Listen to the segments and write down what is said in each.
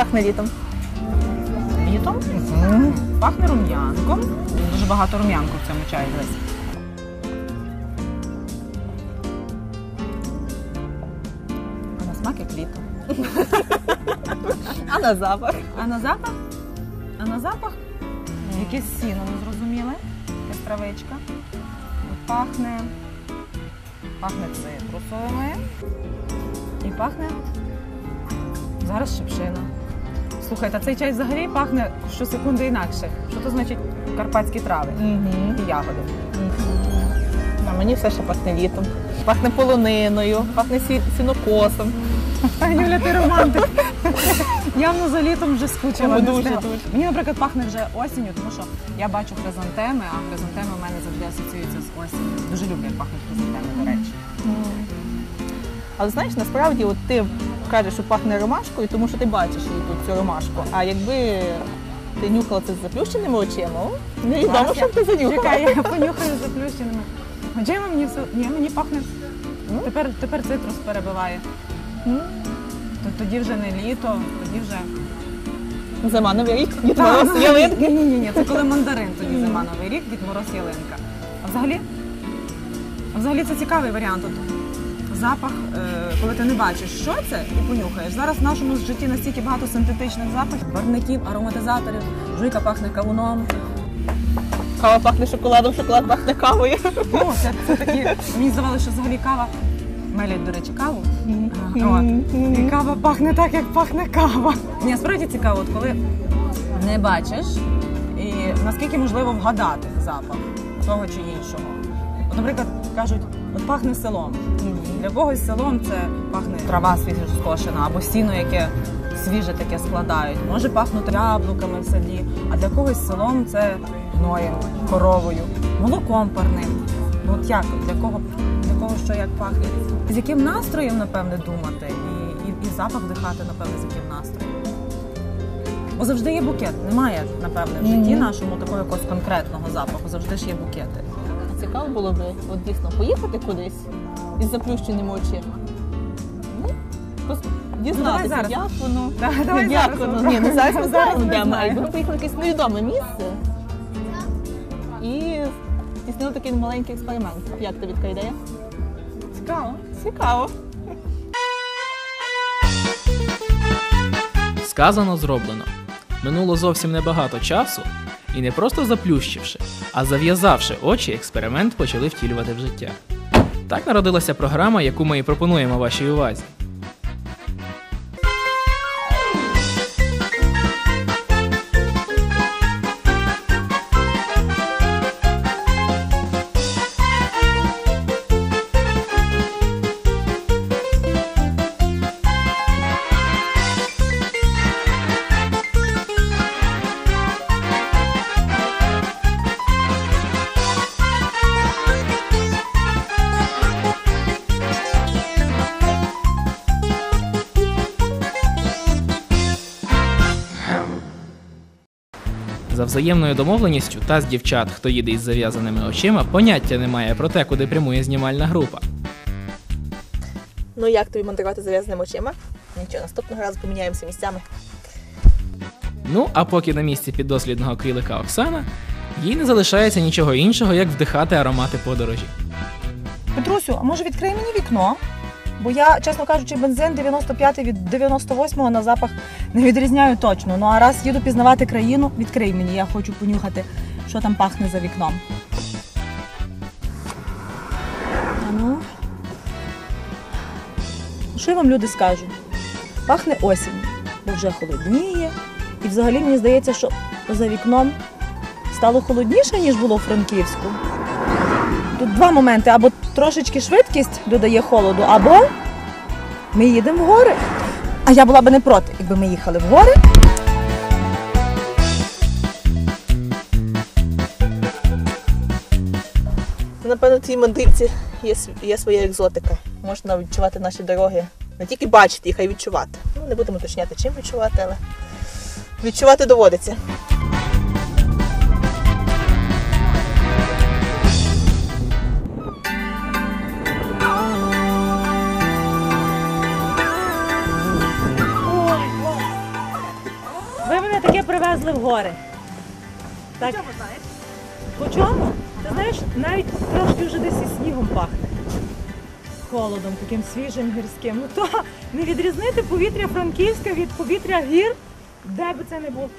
пахне літом? Літом пахне рум'янком. Дуже багато рум'янку в цьому чаї десь. А на смак як літо. А на запах? А на запах? А на запах якесь сіно незрозуміле, якась травичка. Пахне. Пахне цитрусовими. І пахне зараз шипшина. Слухайте, а цей чай взагалі пахне щосекунди інакше. Що то значить карпатські трави Угу. і ягоди? А мені все ще пахне літом. Пахне полониною, пахне сі- сінокосом. Юля, ти романтик. Явно за літом вже скучила. Не дуже, встигла. дуже. Мені, наприклад, пахне вже осінню, тому що я бачу хризантеми, а хризантеми у мене завжди асоціюються з осінню. Дуже люблю, як пахнуть хризантеми, до речі. Але знаєш, насправді от ти кажеш, що пахне ромашкою, тому що ти бачиш її тут цю ромашку. А якби ти нюхала це з заплющеними очима, о, невідомо, Зараз що б ти занюхала. Чекай, я понюхаю з заплющеними. Очима мені все. Ні, мені пахне. Тепер, тепер цитрус перебиває. То тоді вже не літо, тоді вже. Зима новий рік, Дід Мороз, ялинки. Ні, ні, ні, це коли мандарин, тоді зима новий рік, Дід Мороз ялинка. А взагалі, а взагалі це цікавий варіант. От запах, е, коли ти не бачиш, що це, і понюхаєш. Зараз в нашому житті настільки багато синтетичних запахів, барвників, ароматизаторів, жуйка пахне кавуном. Кава пахне шоколадом, шоколад пахне кавою. Ну, це, це такі, мені здавалося, що взагалі кава. Мелять, до речі, каву. О, і кава пахне так, як пахне кава. Ні, справді цікаво, от коли не бачиш, і наскільки можливо вгадати запах того чи іншого. Наприклад, кажуть, от пахне селом. Для когось селом це пахне трава свіжо скошена або сіно, яке свіже таке складають. Може пахнути яблуками в саді, а для когось селом це гноєм, коровою, молоком парним. Ну от як для кого для кого що як пахне? З яким настроєм, напевне, думати, і, і, і запах вдихати, напевне, з яким настроєм. Бо завжди є букет. Немає, напевне, в житті нашому такого якогось конкретного запаху. Завжди ж є букети. Цікаво було би от дійсно поїхати кудись із заплющеними очима. Ну, пос- давай Дізнатися, зараз. як воно. Да, давай як зараз. воно. Ні, ну зараз ми Зараз ми ми. знаємо. Якби ми поїхали в якесь невідоме місце і здійснили такий маленький експеримент. Як тобі така ідея? Цікаво. Цікаво. Сказано, зроблено. Минуло зовсім небагато часу, і не просто заплющивши, а зав'язавши очі, експеримент почали втілювати в життя. Так народилася програма, яку ми і пропонуємо вашій увазі. Взаємною домовленістю та з дівчат, хто їде із зав'язаними очима, поняття немає про те, куди прямує знімальна група. Ну як тобі мандрувати зав'язаними очима? Нічого, наступного разу поміняємося місцями. Ну, а поки на місці піддослідного крілика Оксана, їй не залишається нічого іншого, як вдихати аромати подорожі. Петрусю, а може відкрий мені вікно? Бо я, чесно кажучи, бензин 95 від 98 на запах не відрізняю точно. Ну а раз їду пізнавати країну, відкрий мені, я хочу понюхати, що там пахне за вікном. А ну. Що я вам люди скажу? Пахне осінь, бо вже холодніє. І взагалі мені здається, що за вікном стало холодніше, ніж було у Франківську. Тут два моменти: або трошечки швидкість додає холоду, або ми їдемо в гори. А я була би не проти, якби ми їхали в гори. Напевно, в цій мандрівці є, є своя екзотика. Можна відчувати наші дороги. Не тільки бачити їх, а й відчувати. Ну, не будемо уточняти, чим відчувати, але відчувати доводиться. Гори. Так. По чому? Ти знаєш, навіть трошки вже десь і снігом пахне. Холодом, таким свіжим гірським. Ну то не відрізнити повітря Франківська від повітря гір, де би це не було.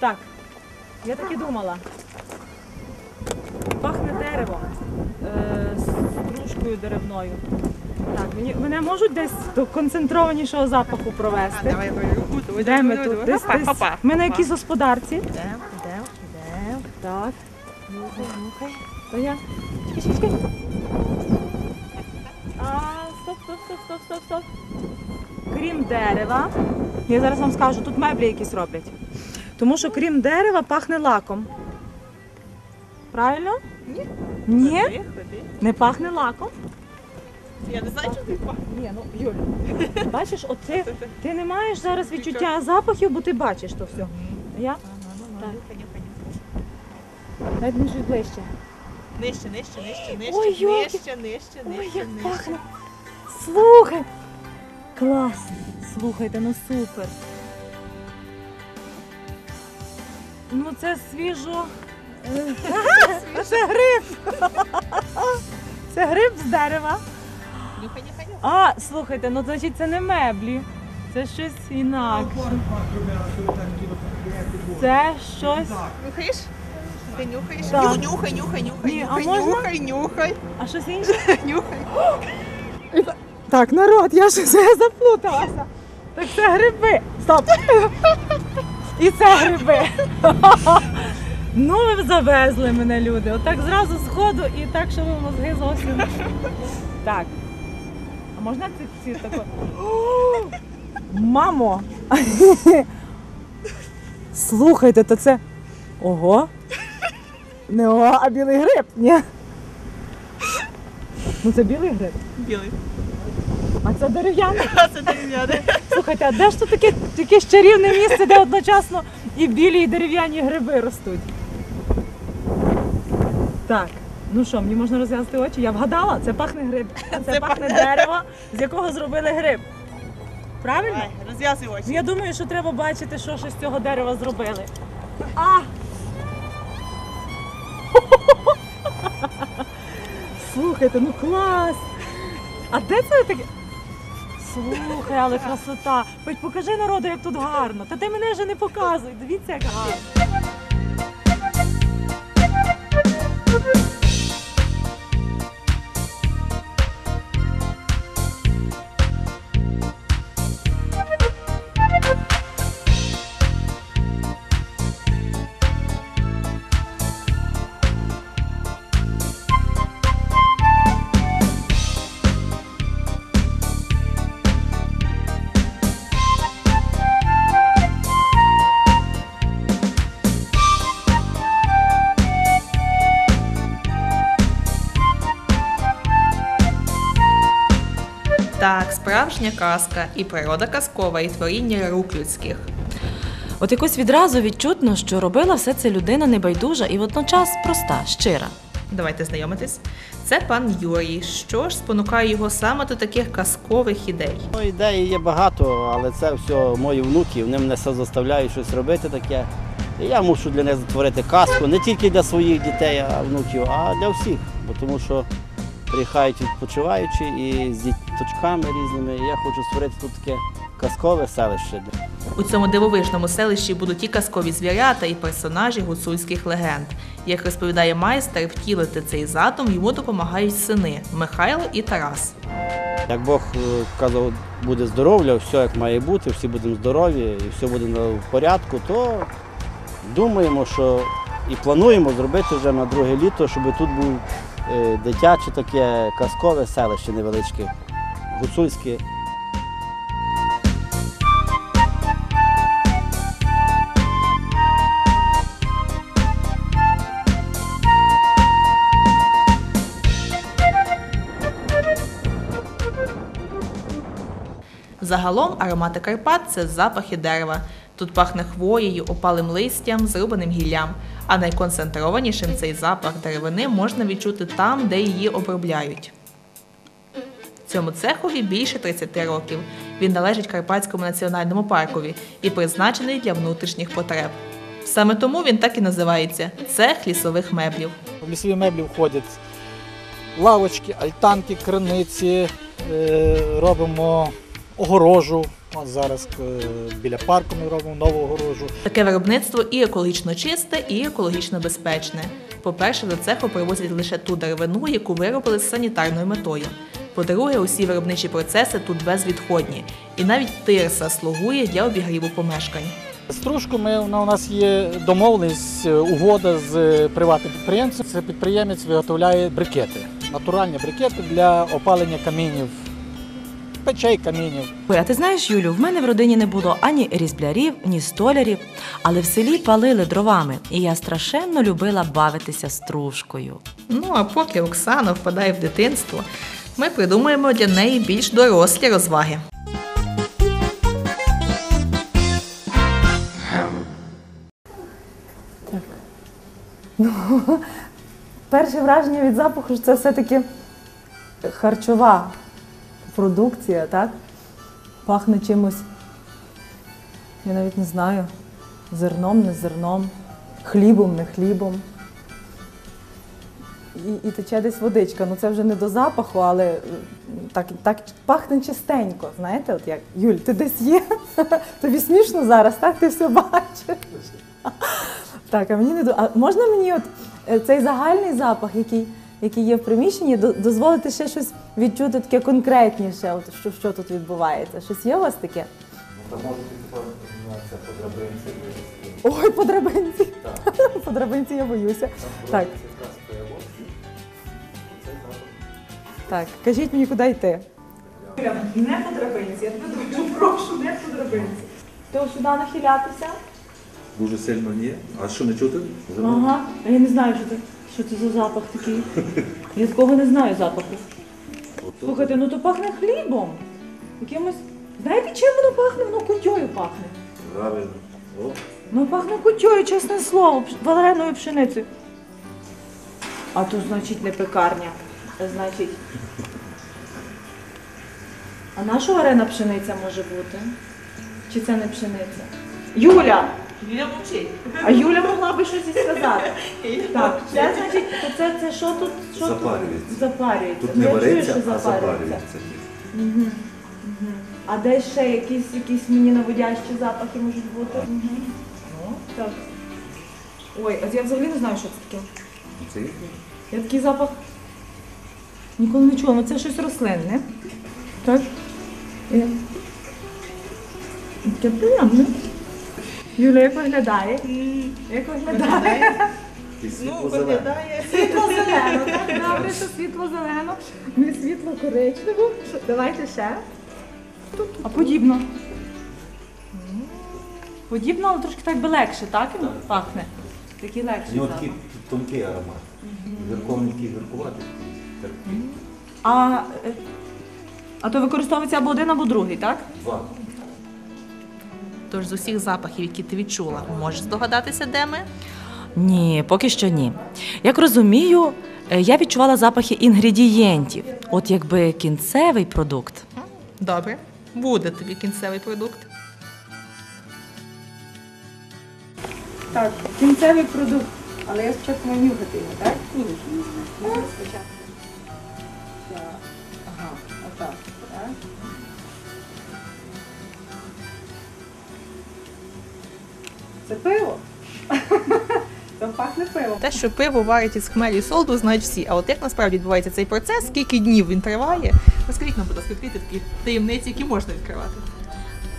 Так, я так і думала. Пахне дерево е, з стружкою деревною. Так, мені, мене можуть десь до концентрованішого запаху провести. Давай, давай, Де ми тут? Десь, десь. Ми на якійсь господарці. Йдемо, йдемо, йдемо. Так. Нюхай, нюхай. То я. Чекай, чекай, чекай. А, стоп, стоп, стоп, стоп, стоп, стоп. Крім дерева, я зараз вам скажу, тут меблі якісь роблять. Тому що крім дерева пахне лаком. Правильно? Ні. Ні? Ходи, ходи. Не пахне лаком? Я не знаю, що ти пахне. Ні, ну Юль. Бачиш, от ти, ти не маєш зараз відчуття запахів, бо ти бачиш то все. Я? Ну, Так. Навіть мені щось ближче. Нижче, нижче, нижче, нижче, Ой, йоки. нижче, нижче, Ой, нижче, як нижче. пахне. Слухай. Клас. Слухайте, ну супер. Ну це свіжо. Е, Це гриб. Це гриб з дерева. Нюхай, нюхай, нюхай. А, слухайте, ну значить це не меблі. Це щось інакше. Це щось. Нюхаєш? Ти нюхаєш? Так. Ню- Нюхай, нюхай, нюхай, Ні, а нюхай, можна? нюхай, нюхай, А щось інше? нюхай. Так, народ, я щось я заплуталася. Так це гриби. Стоп. І це гриби. Ну, ви завезли мене, люди. Отак зразу з ходу і так, що ви мозги зовсім. Так. Можна ці, тако? Мамо! Слухайте, то це. Ого! Не ого, а білий гриб. Ні. Ну це білий гриб. Білий. А це дерев'яний. А це дерев'яне. Слухайте, а де ж тут таке, таке ж чарівне місце, де одночасно і білі, і дерев'яні гриби ростуть? Так, ну що, мені можна розв'язати очі? Я вгадала, це пахне гриб. Це, Це пахне дерево, з якого зробили гриб. Правильно? Давай, розв'язуй Ну, очі. Я думаю, що треба бачити, що ж з цього дерева зробили. А! Слухайте, ну клас! А де це таке? Слухай, але красота. Хоч покажи народу, як тут гарно. Та ти мене вже не показуй. Дивіться, як гарно. Справжня казка і природа казкова, і творіння рук людських. От якось відразу відчутно, що робила все це людина небайдужа і водночас проста, щира. Давайте знайомитись. Це пан Юрій. Що ж спонукає його саме до таких казкових ідей? Ну, ідей є багато, але це все мої внуки, вони мене все заставляють щось робити таке. І я мушу для них створити казку не тільки для своїх дітей, а внуків, а для всіх. Бо тому що приїхають відпочиваючі і з діточками різними. І я хочу створити тут таке казкове селище. У цьому дивовижному селищі будуть і казкові звірята, і персонажі гуцульських легенд. Як розповідає майстер, втілити цей задум йому допомагають сини Михайло і Тарас. Як Бог е, казав, буде здоров'я, все як має бути, всі будемо здорові і все буде в порядку, то думаємо, що і плануємо зробити вже на друге літо, щоб тут був е, дитяче таке казкове селище невеличке, гуцульське. Загалом аромати Карпат це запахи дерева. Тут пахне хвоєю, опалим листям, зрубаним гіллям. А найконцентрованішим цей запах деревини можна відчути там, де її обробляють. Цьому цехові більше 30 років, Він належить Карпатському національному паркові і призначений для внутрішніх потреб. Саме тому він так і називається цех лісових меблів. В лісові меблі входять лавочки, альтанки, криниці, е, робимо огорожу. От зараз е, біля парку ми робимо нову огорожу. Таке виробництво і екологічно чисте, і екологічно безпечне. По-перше, до цеху привозять лише ту деревину, яку виробили з санітарною метою. По-друге, усі виробничі процеси тут безвідходні, і навіть тирса слугує для обігріву помешкань. Стружку ми, вона у нас є домовленість, е, угода з е, приватним підприємцем. Це підприємець виготовляє брикети, натуральні брикети для опалення камінів, печей камінів. А ти знаєш, Юлю, в мене в родині не було ані різблярів, ні столярів, але в селі палили дровами, і я страшенно любила бавитися стружкою. Ну а поки Оксана впадає в дитинство, ми придумаємо для неї більш дорослі розваги. Перше враження від запаху це все-таки харчова продукція, так? Пахне чимось, я навіть не знаю, зерном, не зерном, хлібом, не хлібом. І, і тече десь водичка. Ну це вже не до запаху, але е, так, так пахне чистенько. Знаєте, от як Юль, ти десь є? Тобі смішно зараз, так? Ти все бачиш. Так, а мені не до. А можна мені от е, цей загальний запах, який, який є в приміщенні, дозволити ще щось відчути таке конкретніше, от що, що тут відбувається? Щось є у вас таке? Ой, по драбинці. По драбинці я боюся. Так. Так, кажіть мені, куди йти. Не по драбинці, я тебе дуже прошу, не по драбинці. То сюди нахилятися. Дуже сильно ні. А що не чути? Ага, а я не знаю, що це, що це за запах такий. Я такого не знаю запаху. Слухайте, ну то пахне хлібом. Якимось. Знаєте, чим воно пахне? Воно кутьою пахне. Правильно. О, Ну пахне кутьою, чесне слово, валеною пшеницею. А то значить не пекарня. Це значить. А наша варена пшениця може бути? Чи це не пшениця? Юля! Юля мовчить. А Юля могла би щось і сказати. Так, це значить, то це, це що тут? Що Запарюється. Тут? Запарюється. Тут Ну, не я чую, вариться, що а запарюється. А де ще якісь, якісь мені наводящі запахи можуть бути? Угу. Так. Ой, а я взагалі не знаю, що це таке. Це є? Я такий запах ніколи не чула, але це щось рослинне. Так? Є. Таке приємне. Юля, як виглядає? Як виглядає? І світло зелене. Світло зелено, так? Добре, що світло зелено. Ми світло коричнево. Давайте ще. А подібно. Подібно, але трошки так би легше, так? Пахне. Такий У легший запах. тонкий аромат. Гірковий такий гіркуватий. А, е, а то використовується або один, або другий, так? Два. Тож з усіх запахів, які ти відчула, можеш здогадатися, де ми? Ні, поки що ні. Як розумію, е, я відчувала запахи інгредієнтів, от якби кінцевий продукт. Добре, буде тобі кінцевий продукт. Так, кінцевий продукт. Але я спочатку маю нюхати його, так? Ні. Спочатку. Це пиво. Там пахне пивом. Те, що пиво варить із хмелі і солоду, знають всі. А от як насправді відбувається цей процес, скільки днів він триває? Розкажіть нам, будь ласка, відкрити такі таємниці, які можна відкривати.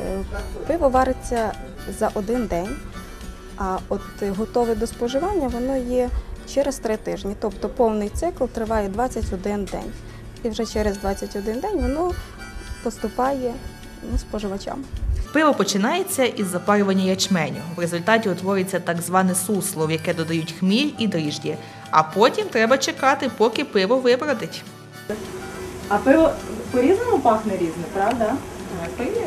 Е, Пиво вариться за один день, а от готове до споживання воно є через три тижні. Тобто повний цикл триває 21 день. І вже через 21 день воно поступає ну, споживачам. Пиво починається із запарювання ячменю. В результаті утворюється так зване сусло, в яке додають хміль і дріжджі. А потім треба чекати, поки пиво вибродить. А пиво по-різному пахне різне, правда? Пиво.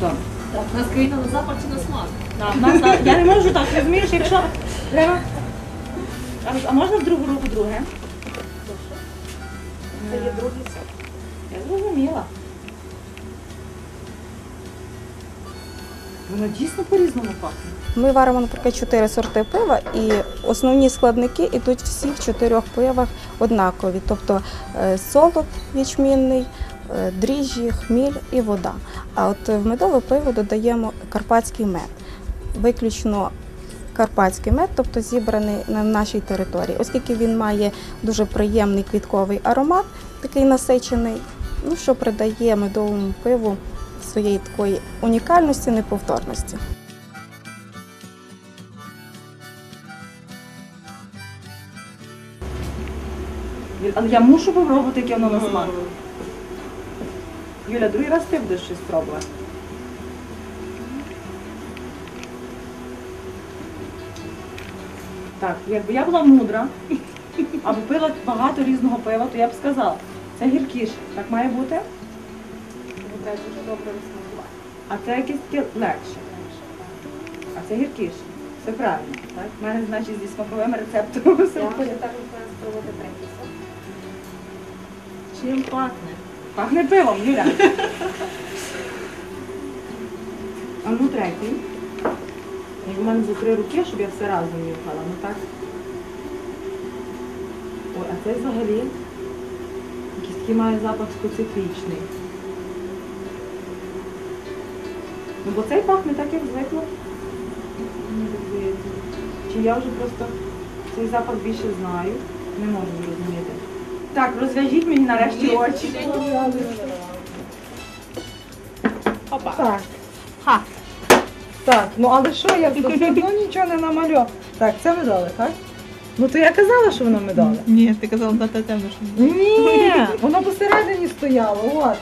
Так, нас країна на запах чи на смак? Так, нас, я не можу так, розумієш, якщо треба. А, а можна в другу руку друге? Є другий сорт. Я зрозуміла. Воно дійсно по-різному пахне. Ми варимо, наприклад, чотири сорти пива, і основні складники йдуть всі в чотирьох пивах однакові. Тобто е, солод ячмінний, е, дріжджі, хміль і вода. А от в медове пиво додаємо карпатський мед. Виключно карпатський мед, тобто зібраний на нашій території, оскільки він має дуже приємний квітковий аромат, такий насичений, ну, що придає медовому пиву своєї такої унікальності, неповторності. Але я мушу попробувати, яке воно на смак. Юля, другий раз ти будеш щось пробувати. Так, якби я була мудра, або пила багато різного пива, то я б сказала, це гіркіше. Так має бути? А це якесь таке легше. А це гіркіше. Все правильно. Так? У мене, значить, зі смаковим рецептом все в порядку. Чим пахне? Пахне пивом, Юля. А ну третій. Як в мене за три руки, щоб я все разом нюхала, ну так. Ой, а це взагалі якийсь такий має запах специфічний. Ну бо цей пахне так, як звикло. Чи я вже просто цей запах більше знаю? Не можу зрозуміти. Так, розв'яжіть мені нарешті очі. Опа. Так. Так, ну але що я все одно нічого не намалював. Так, це медали, так? Ну то я казала, що воно медали. Ні, ти казала дати темно, що Ні, воно посередині стояло, от.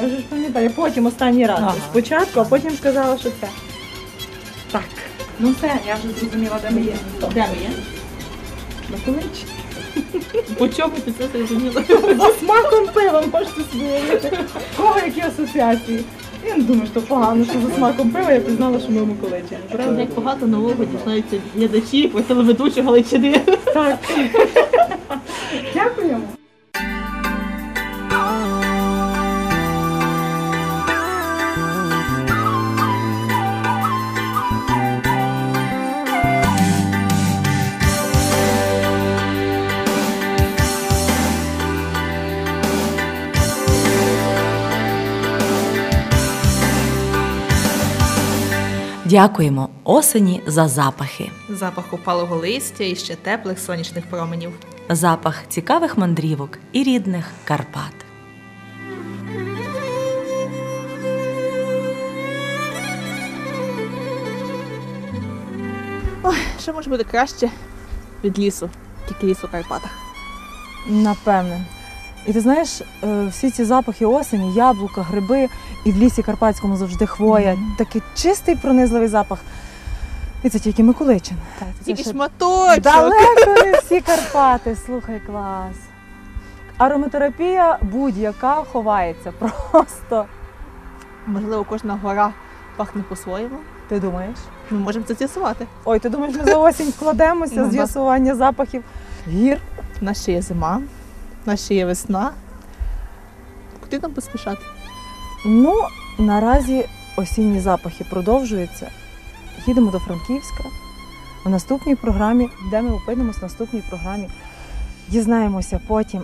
Я вже ж пам'ятаю, потім останній раз. Ага. Спочатку, а потім сказала, що це. Так. Ну все, я вже зрозуміла, де ми є. Де ми є? На поличці. По чому ти це зрозуміла? За смаком пива можете собі уявити. Кого які асоціації? Я не думаю, що погано, що за смаком пива я пізнала, що ми в Миколичі. Правда, як багато нового дізнаються глядачі про телеведучу Галичини. Так. Дякуємо. Дякуємо осені за запахи, Запах опалого листя і ще теплих сонячних променів. запах цікавих мандрівок і рідних Карпат. Ой, Що може бути краще від лісу, тільки лісу в Карпатах. Напевне. І ти знаєш, е, всі ці запахи осені, яблука, гриби, і в лісі Карпатському завжди хвоя. Такий чистий пронизливий запах. І це тільки Миколичин. Це Тільки ще шматочок. Далеко не всі Карпати. Слухай, клас. Ароматерапія будь-яка ховається просто. Можливо, кожна гора пахне по-своєму. Ти думаєш? Ми можемо це з'ясувати. Ой, ти думаєш, ми за осінь вкладемося Ну, з з'ясування запахів гір? У нас ще є зима, у нас ще є весна. Куди нам поспішати? Ну, наразі осінні запахи продовжуються. Їдемо до Франківська. В наступній програмі, де ми опинимось в наступній програмі, дізнаємося потім.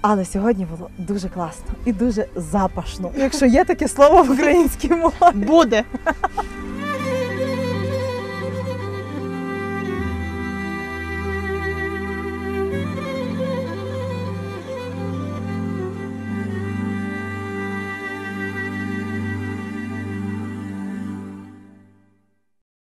Але сьогодні було дуже класно і дуже запашно. Якщо є таке слово в українській мові. Буде!